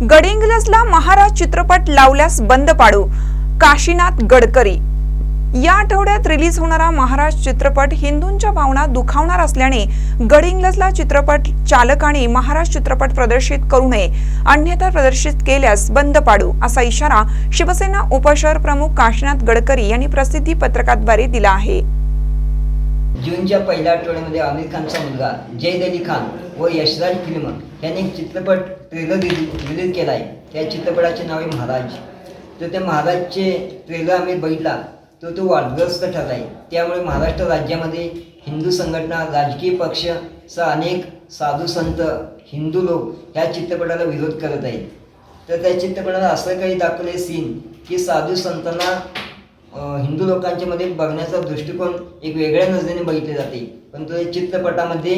गडिंग्लजला महाराज चित्रपट लावल्यास बंद पाडू. काशीनाथ गडकरी. या आठवड्यात रिलीज होणारा महाराज चित्रपट हिंदूंच्या भावना दुखावणार असल्याने गडिंग्लजला चित्रपट चालकाने महाराज चित्रपट प्रदर्शित करू नये अन्यथा प्रदर्शित केल्यास बंद पाडू असा इशारा शिवसेना उपशहर प्रमुख काशीनाथ गडकरी यांनी प्रसिद्धी पत्रकाद्वारे दिला आहे. जूनच्या पहिल्या आठवड्यामध्ये आमिर खानचा मुलगा जैद अली खान व यशराज फिल्म यांनी एक चित्रपट ट्रेलर रिलीज केला आहे त्या चित्रपटाचे नाव आहे महाराज. तर त्या महाराजचे ट्रेलर आम्ही बघितला. तर तो वादग्रस्त ठरला आहे त्यामुळे महाराष्ट्र राज्यामध्ये हिंदू संघटना राजकीय पक्ष स अनेक साधू संत हिंदू लोक ह्या चित्रपटाला विरोध करत आहेत. तर त्या चित्रपटाला असं काही दाखवले सीन की साधू संतांना हिंदू लोकांच्या मध्ये बघण्याचा दृष्टिकोन एक वेगळ्या नजरेने बघितले जाते. पण तो या चित्रपटामध्ये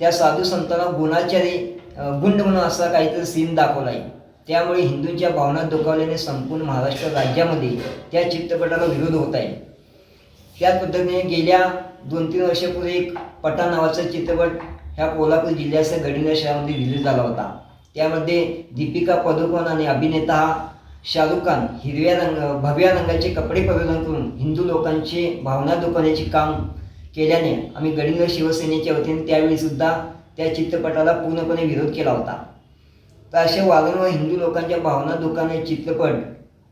त्या साधू संतांना गुणाचारी गुंड म्हणून असा काहीतरी सीन दाखवला आहे त्यामुळे हिंदूंच्या भावना दुखावल्याने संपूर्ण महाराष्ट्र राज्यामध्ये त्या चित्रपटाला विरोध होत आहे. त्याच पद्धतीने गेल्या दोन तीन वर्षापूर्वी एक पठाण नावाचा चित्रपट ह्या कोल्हापूर जिल्ह्याच्या गडिंग शहरामध्ये रिलीज झाला होता. त्यामध्ये दीपिका पदुकोण आणि अभिनेता हा शाहरुख खान हिरव्या रंग भगव्या रंगाचे कपडे परिधान करून हिंदू लोकांची भावना दुखवण्याचे काम केल्याने आम्ही गडिंग शिवसेनेच्या वतीने त्यावेळी सुद्धा त्या चित्रपटाला पूर्णपणे विरोध केला होता. तर असे वारंवार हिंदू लोकांच्या भावना दुखाने चित्रपट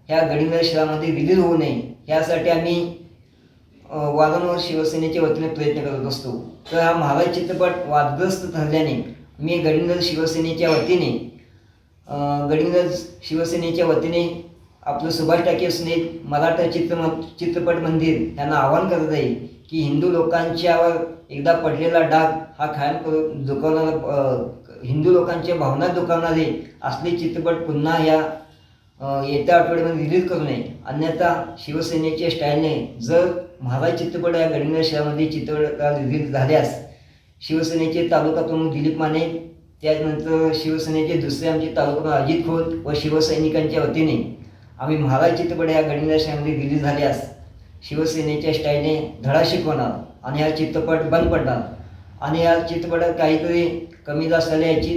ह्या गडिंग शहरामध्ये रिलीज होऊ नये यासाठी आम्ही अ, वारंवार शिवसेनेच्या वतीने प्रयत्न करत असतो. तर हा महाराज चित्रपट वादग्रस्त ठरल्याने मी गडिंग शिवसेनेच्या वतीने गडिंगज शिवसेनेच्या वतीने आपलं सुभाष टाके असणे मराठा चित्र चित्रपट मंदिर यांना आवाहन करत आहे की हिंदू लोकांच्यावर एकदा पडलेला डाग हा कायम करून दुखावणारा हिंदू लोकांच्या भावना दुखावणारे असले चित्रपट पुन्हा या येत्या आठवड्यामध्ये रिलीज करू नये. अन्यथा शिवसेनेच्या स्टाईलने जर महाराज चित्रपट या गडिंग्लज शहरामध्ये चित्रपट रिलीज झाल्यास शिवसेनेचे तालुका प्रमुख दिलीप माने त्यानंतर शिवसेनेचे दुसरे आमचे तालुका अजित खोत व शिवसैनिकांच्या वतीने आम्ही महाराज चित्रपट या गडिंग्लज शहरामध्ये रिलीज झाल्यास शिवसेनेच्या स्टाईलने धडा शिकवणार आणि हा चित्रपट बंद पडणार. आणि या चित्रपटात काहीतरी कमी जास्त झाले याची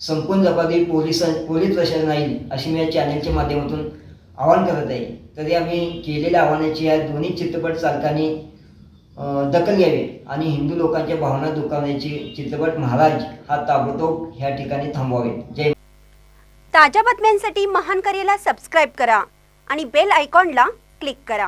संपूर्ण जबाबदारी पोलीस पोलीस प्रशासन राहील अशी मी या चॅनलच्या माध्यमातून आवाहन करत आहे. तरी आम्ही केलेल्या आव्हानाची या दोन्ही चित्रपट चालकांनी दखल घ्यावी आणि हिंदू लोकांच्या भावना दुखावण्याचे चित्रपट महाराज हा ताबडतोब ह्या ठिकाणी थांबवावे जय ताज्या बातम्यांसाठी महान करेला सबस्क्राईब करा आणि बेल आयकॉनला क्लिक करा.